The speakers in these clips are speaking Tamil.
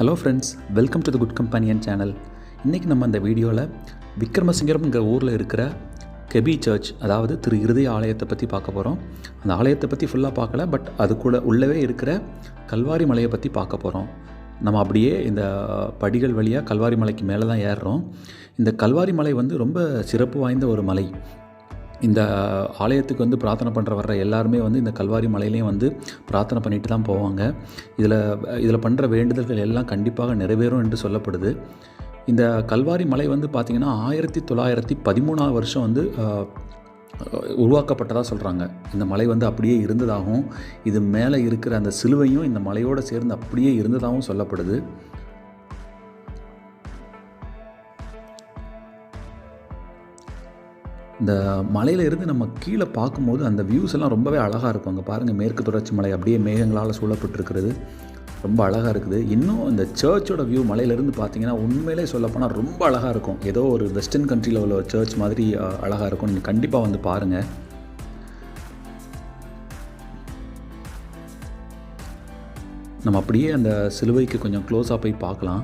Hello friends welcome to the good companion channel இன்றைக்கி நம்ம இந்த வீடியோவில் விக்ரமசிங்கரம்ங்கிற ஊரில் இருக்கிற கெபி சர்ச் அதாவது திரு இருதய ஆலயத்தை பற்றி பார்க்க போகிறோம் அந்த ஆலயத்தை பற்றி ஃபுல்லாக பார்க்கல பட் அது கூட உள்ளவே இருக்கிற கல்வாரி மலையை பற்றி பார்க்க போகிறோம் நம்ம அப்படியே இந்த படிகள் வழியாக கல்வாரி மலைக்கு மேலே தான் ஏறுறோம். இந்த கல்வாரி மலை வந்து ரொம்ப சிறப்பு வாய்ந்த ஒரு மலை. இந்த ஆலயத்துக்கு வந்து பிரார்த்தனை பண்ணுற வர்ற எல்லாருமே வந்து இந்த கல்வாரி மலையிலையும் வந்து பிரார்த்தனை பண்ணிட்டு தான் போவாங்க. இதில் இதில் பண்ணுற வேண்டுதல்கள் எல்லாம் கண்டிப்பாக நிறைவேறும் என்று சொல்லப்படுது. இந்த கல்வாரி மலை வந்து பார்த்திங்கன்னா ஆயிரத்தி தொள்ளாயிரத்தி பதிமூணாவது வருஷம் வந்து உருவாக்கப்பட்டதாக சொல்கிறாங்க இந்த மலை வந்து அப்படியே இருந்ததாகவும் இது மேலே இருக்கிற அந்த சிலுவையும் இந்த மலையோடு சேர்ந்து அப்படியே இருந்ததாகவும் சொல்லப்படுது. இந்த மலையிலேருந்து நம்ம கீழே பார்க்கும்போது அந்த வியூஸ் எல்லாம் ரொம்பவே அழகாக இருக்கும். அங்கே பாருங்கள் மேற்கு தொடர்ச்சி மலை அப்படியே மேகங்களால் சூழப்பட்டிருக்கிறது. ரொம்ப அழகாக இருக்குது. இன்னும் இந்த சர்ச்சோட வியூ மலையிலேருந்து பார்த்தீங்கன்னா உண்மையிலே சொல்லப்போனால் ரொம்ப அழகாக இருக்கும். ஏதோ ஒரு வெஸ்டர்ன் கண்ட்ரியில் உள்ள ஒரு சர்ச் மாதிரி அழகாக இருக்கும். நீங்கள் கண்டிப்பாக வந்து பாருங்கள் நம்ம அப்படியே அந்த சிலுவைக்கு கொஞ்சம் க்ளோஸாக போய் பார்க்கலாம்.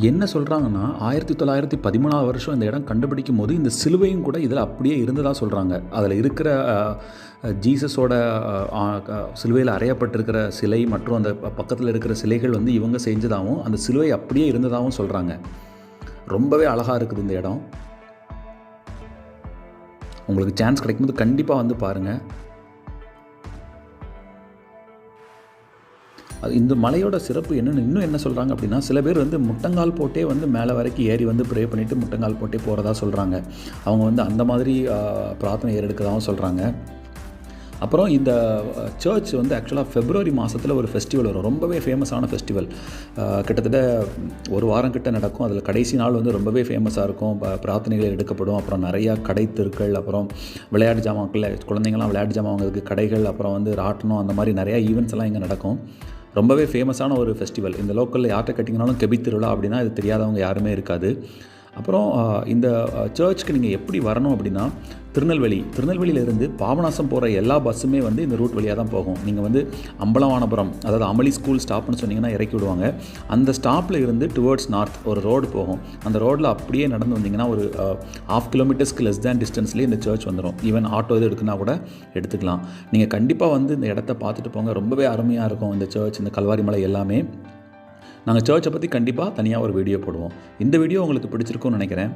என்ன சொல்கிறாங்கன்னா ஆயிரத்தி தொள்ளாயிரத்தி பதிமூணாவது வருஷம் இந்த இடம் கண்டுபிடிக்கும் போது இந்த சிலுவையும் கூட இதில் அப்படியே இருந்ததாக சொல்கிறாங்க அதில் இருக்கிற ஜீசஸோட சிலுவையில் அறையப்பட்டிருக்கிற சிலை மற்றும் அந்த பக்கத்தில் இருக்கிற சிலைகள் வந்து இவங்க செஞ்சதாகவும் அந்த சிலுவை அப்படியே இருந்ததாகவும் சொல்கிறாங்க ரொம்பவே அழகாக இருக்குது இந்த இடம். உங்களுக்கு சான்ஸ் கிடைக்கும்போது கண்டிப்பாக வந்து பாருங்கள் இந்த மலையோட சிறப்பு என்னென்னு இன்னும் என்ன சொல்கிறாங்க அப்படின்னா சில பேர் வந்து முட்டங்கால் போட்டே வந்து மேலே வரைக்கும் ஏறி வந்து ப்ரே பண்ணிவிட்டு முட்டங்கால் போட்டே போகிறதா சொல்கிறாங்க அவங்க வந்து அந்த மாதிரி பிரார்த்தனை ஏறெடுக்கதாகவும் சொல்கிறாங்க அப்புறம் இந்த சர்ச் வந்து ஆக்சுவலாக ஃபெப்ரவரி மாதத்தில் ஒரு ஃபெஸ்டிவல் வரும். ரொம்பவே ஃபேமஸான ஃபெஸ்டிவல் கிட்டத்தட்ட ஒரு வாரம் கிட்ட நடக்கும். அதில் கடைசி நாள் வந்து ரொம்பவே ஃபேமஸாக இருக்கும். ப- பிரார்த்தனைகள் எடுக்கப்படும். அப்புறம் நிறையா கடை தெருக்கள் அப்புறம் விளையாட்டு ஜாமான்கள் குழந்தைங்களாம் விளையாட்டு ஜாமான் வாங்குறதுக்கு கடைகள் அப்புறம் வந்து ராட்டணம் அந்த மாதிரி நிறையா ஈவெண்ட்ஸ் எல்லாம் இங்கே நடக்கும். ரொம்பவே ஃபேமஸான ஒரு ஃபெஸ்டிவல் இந்த லோக்கலில் யார்கிட்ட கட்டிங்கனாலும் கெபி திருவிழா அப்படின்னா இது தெரியாதவங்க யாருமே இருக்காது. அப்புறம் இந்த சர்ச்சுக்கு நீங்கள் எப்படி வரணும் அப்படின்னா திருநெல்வேலி. திருநெல்வேலியிலேருந்து பாபநாசம் போகிற எல்லா பஸ்ஸுமே வந்து இந்த ரூட் வழியாக தான் போகும். நீங்கள் வந்து அம்பலவானபுரம் அதாவது அமளி ஸ்கூல் ஸ்டாப்னு சொன்னீங்கன்னா இறக்கி விடுவாங்க. அந்த ஸ்டாப்பில் இருந்து டுவர்ட்ஸ் நார்த் ஒரு ரோடு போகும். அந்த ரோட்டில் அப்படியே நடந்து வந்தீங்கன்னா ஒரு ஆஃப் கிலோமீட்டர்ஸ்க்கு லெஸ் தேன் டிஸ்டன்ஸ்லேயே இந்த சர்ச் வந்துடும் ஈவன் ஆட்டோ இது எடுக்குன்னா கூட எடுத்துக்கலாம். நீங்கள் கண்டிப்பாக வந்து இந்த இடத்த பார்த்துட்டு போங்க. ரொம்பவே அருமையாக இருக்கும் இந்த சர்ச் இந்த கல்வாரி மலை எல்லாமே. நாங்கள் சர்ச்சை பற்றி கண்டிப்பாக தனியாக ஒரு வீடியோ போடுவோம். இந்த வீடியோ உங்களுக்கு பிடிச்சிருக்கும்னு நினைக்கிறேன்.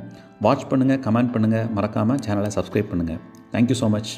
வாட்ச் பண்ணுங்கள் கமெண்ட் பண்ணுங்கள் மறக்காமல் சேனலை சப்ஸ்கிரைப் பண்ணுங்கள் தேங்க்யூ ஸோ மச்